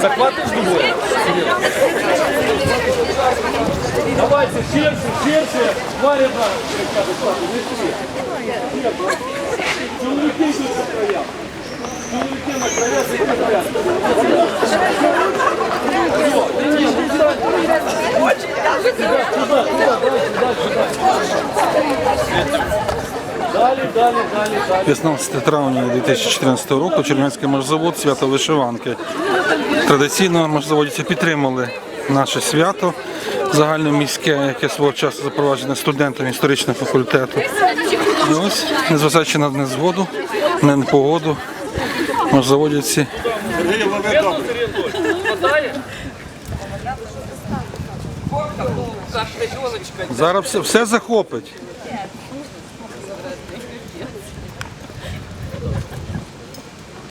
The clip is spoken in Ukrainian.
Захватиш двоє? Давайте, ширше, ширше. Не всі. Чоловіки йдуть на далі. 15 травня 2014 року Чернівецький можзавод свято вишиванки. Традиційно можзаводці підтримали наше свято загальноміське, яке свого часу запроваджене студентами історичного факультету. І ось, незважаючи на незгоду, на непогоду, можзаводівці зараз все, все захопить.